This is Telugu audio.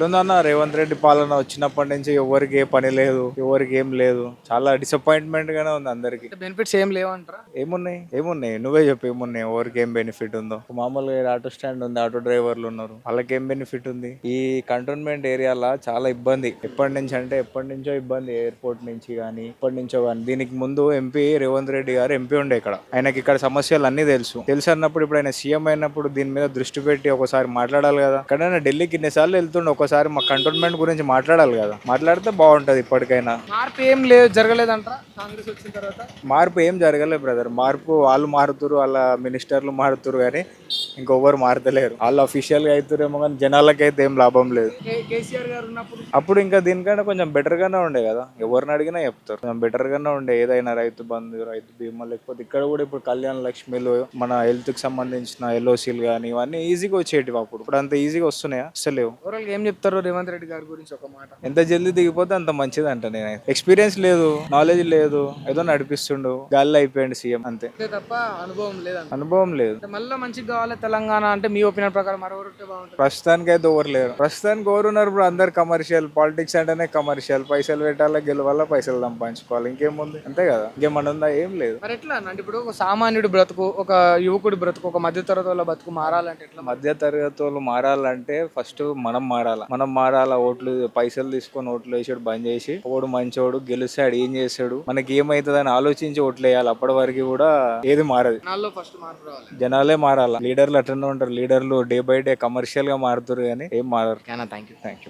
ఎట్లుందన్న రేవంత్ రెడ్డి పాలన వచ్చినప్పటి నుంచి ఎవరికి ఏ పని లేదు ఎవరికి ఏం లేదు. చాలా డిసప్పాయింట్మెంట్ గానే ఉంది అందరికి. బెనిఫిట్స్ ఏం లేవంటారా? ఏమున్నాయి? ఏమున్నాయి? నువ్వే చెప్పు ఏమున్నాయి? ఎవరికి ఏం బెనిఫిట్ ఉందో. మామూలుగా ఆటో స్టాండ్ ఉంది ఆటో డ్రైవర్లు ఉన్నారు. వాళ్ళకి ఏం బెనిఫిట్ ఉంది? ఈ కంటోన్మెంట్ ఏరియాలో చాలా ఇబ్బంది. ఎప్పటి నుంచి అంటే ఎప్పటి నుంచో ఇబ్బంది. ఎయిర్పోర్ట్ నుంచి కానీ ఎప్పటి నుంచో కానీ దీనికి ముందు ఎంపీ రేవంత్ రెడ్డి గారు ఎంపీ ఉండే ఇక్కడ. ఆయనకి ఇక్కడ సమస్యలు అన్ని తెలుసు. తెలుసు అన్నప్పుడు ఇప్పుడు ఆయన సీఎం అయినప్పుడు దీని మీద దృష్టి పెట్టి ఒకసారి మాట్లాడాలి కదా. ఎక్కడైనా ఢిల్లీకి ఇన్నిసార్లు వెళ్తుండే ఒకసారి మా కంటోన్మెంట్ గురించి మాట్లాడాలి కదా. మాట్లాడితే బాగుంటది ఇప్పటికైనా. మార్పు ఏం లేదు జరగలేదంటారా? కాంగ్రెస్ వచ్చిన తర్వాత? మార్పు ఏం జరగలేదు బ్రదర్ మార్పు వాళ్ళు మారుతురు వాళ్ళ మినిస్టర్లు మారుతురు కానీ ఇంకొవ్వరు మారతలేరు. వాళ్ళు అఫీషియల్గా అవుతారేమో కానీ జనాలకైతే ఏం లాభం లేదు. అప్పుడు ఇంకా దీనికంటే కొంచెం బెటర్ గానే ఉండే కదా. ఎవరిని అడిగినా చెప్తారు. కొంచెం బెటర్ గానే ఉండే ఏదైనా రైతు బంధు రైతు బీమా లేకపోతే ఇక్కడ కూడా ఇప్పుడు కళ్యాణ లక్ష్మిలో మన హెల్త్కి సంబంధించిన ఎల్ఓసీలు కానీ ఇవన్నీ ఈజీగా వచ్చేటివి అప్పుడు. ఇప్పుడు అంత ఈజీగా వస్తున్నాయా? అసలు ఓవరాల్ ఏం చెప్తారు రేవంత్ రెడ్డి గారి గురించి ఒక మాట. ఎంత జల్దీ దిగిపోతే అంత మంచిది అంట నేను ఎక్స్పీరియన్స్ లేదు నాలెడ్జ్ లేదు ఏదో నడిపిస్తుండు గాల్లో అయిపోయింది సీఎం అంతే. తప్ప అనుభవం లేదంట. అనుభవం లేదు. మళ్ళీ మంచిగా కావాలి తెలంగాణ అంటే మీ ఒపీనియన్ ప్రకారం బాగుంటుంది. ప్రస్తుతానికి అయితే ఎవరు లేరు. ప్రస్తుతానికి ఎవరు ఉన్నారు ఇప్పుడు అందరు కమర్షియల్ పాలిటిక్స్ అంటేనే కమర్షియల్ పైసలు పెట్టాలా గెలవాలా పైసలు సంపాదించుకోవాలి? ఇంకేముంది అంతే కదా? ఇంకేమన్నా ఉందా? ఏం లేదు. మరి ఎట్లా? అంటే ఇప్పుడు ఒక సామాన్యుడి బ్రతుకు ఒక యువకుడి బ్రతుకు ఒక మధ్యతరగతి వాళ్ళ బ్రతుకు మారాలంటే ఎట్లా? మధ్య తరగతి వాళ్ళు మారాలంటే ఫస్ట్ మనం మారాలా. మనం మారాలా ఓట్లు పైసలు తీసుకొని ఓట్లు వేసాడు బంద్ చేసి ఓడు మంచోడు గెలుస్తాడు ఏం చేస్తాడు? మనకి ఏమైతుంది అని ఆలోచించి ఓట్లు వేయాలి. అప్పటి వరకు కూడా ఏది మారదు. జనాలే మారాలా. లీడర్లు అట్లనే ఉంటారు లీడర్లు డే బై డే కమర్షియల్గా మారుతారు కానీ ఏం మారరు. Thank you thank you